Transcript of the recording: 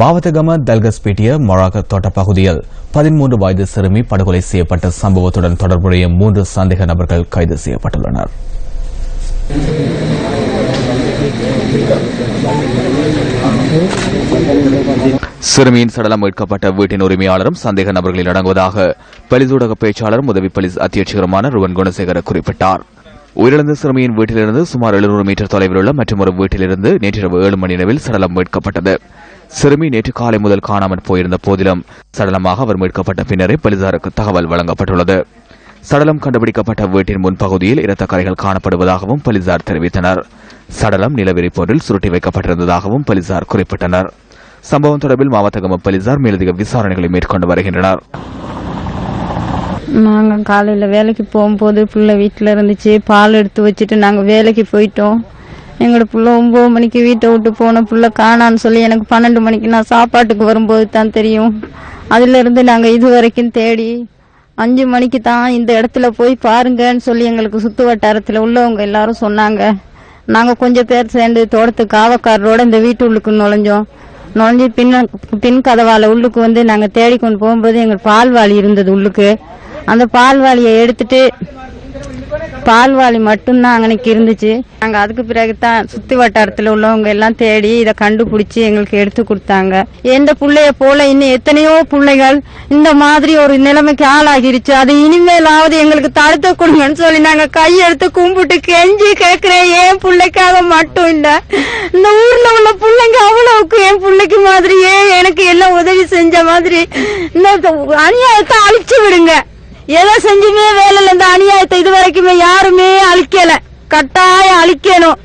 மாவத்தகம தல்கஸ்பேட்டிய மொராக தோட்ட பகுதியில் பதிமூன்று வயது சிறுமி படுகொலை செய்யப்பட்ட சம்பவத்துடன் தொடர்புடைய மூன்று சந்தேக நபர்கள் கைது செய்யப்பட்டுள்ளனர். சிறுமியின் சடலம் மீட்கப்பட்ட வீட்டின் உரிமையாளரும் சந்தேக நபர்களில் அடங்குவதாக பலிசூடக பேச்சாளரும் உதவி போலீஸ் அத்தியட்சகருமான ருவன் குணசேகர குறிப்பிட்டார். உயிரிழந்த சிறுமியின் வீட்டிலிருந்து சுமார் எழுநூறு மீட்டர் தொலைவில் உள்ள மற்றொரு வீட்டிலிருந்து நேற்றிரவு ஏழு மணி நிலவில் சடலம் மீட்கப்பட்டது. சிறுமி நேற்று காலை முதல் காணாமல் போயிருந்த போதிலும் சடலமாக அவர் மீட்கப்பட்ட பின்னரே போலீசாருக்கு தகவல் வழங்கப்பட்டுள்ளது. சடலம் கண்டுபிடிக்கப்பட்ட வீட்டின் முன்பகுதியில் இரத்த கரைகள் காணப்படுவதாகவும் போலீசார் தெரிவித்தனர். சடலம் நிலவிரி போன்றில் சுருட்டி வைக்கப்பட்டிருந்ததாகவும் போலீசார் குறிப்பிட்டனர். சம்பவம் தொடர்பில் மாவட்டகம போலீசார் மேலதிக விசாரணைகளை மேற்கொண்டு வருகின்றனர். நாங்கள் காலையில் வேலைக்கு போகும்போது பிள்ளை வீட்டில் இருந்துச்சு பால் எடுத்து வச்சுட்டு நாங்கள் வேலைக்கு போயிட்டோம். எங்களோட பிள்ளை ஒம்பது மணிக்கு வீட்டை விட்டு போன பிள்ளை காணான்னு சொல்லி எனக்கு பன்னெண்டு மணிக்கு நான் சாப்பாட்டுக்கு வரும்போது தான் தெரியும். அதிலிருந்து நாங்கள் இது வரைக்கும் தேடி அஞ்சு மணிக்கு தான் இந்த இடத்துல போய் பாருங்கன்னு சொல்லி எங்களுக்கு சுத்து வட்டாரத்தில் உள்ளவங்க எல்லாரும் சொன்னாங்க. நாங்கள் கொஞ்சம் பேர் சேர்ந்து தோட்டத்துக்கு காவக்காரரோட இந்த வீட்டு உள்ளுக்கு நுழைஞ்சோம். நுழைஞ்சு பின்ன பின் கதவால உள்ளுக்கு வந்து நாங்கள் தேடி கொண்டு போகும்போது எங்களுக்கு பால்வாளி இருந்தது உள்ளுக்கு. அந்த பால்வாளியை எடுத்துட்டு பால்வாளி மட்டும்தான் அங்கனைக்கு இருந்துச்சு. நாங்க அதுக்கு பிறகு தான் சுத்தி வட்டாரத்துல உள்ளவங்க எல்லாம் தேடி இதை கண்டுபிடிச்சி எங்களுக்கு எடுத்து கொடுத்தாங்க. எந்த பிள்ளைய போல இன்னும் எத்தனையோ பிள்ளைகள் இந்த மாதிரி ஒரு நிலைமைக்கு ஆளாகிருச்சு. அது இனிமேலாவது எங்களுக்கு தடுத்து கொடுங்கன்னு சொல்லி நாங்க கையெடுத்து கும்பிட்டு கெஞ்சி கேக்குறேன் என் பிள்ளைக்காக மட்டும் இல்ல இந்த ஊர்ல உள்ள பிள்ளைங்க அவ்வளவுக்கு என் பிள்ளைக்கு மாதிரியே எனக்கு எல்லாம் உதவி செஞ்ச மாதிரி இந்த அநியாயத்தை அழிச்சு விடுங்க. எதை செஞ்சுமே வேலையில இந்த அநியாயத்தை இது வரைக்குமே யாருமே அழிக்கல கட்டாயம் அழிக்கணும்.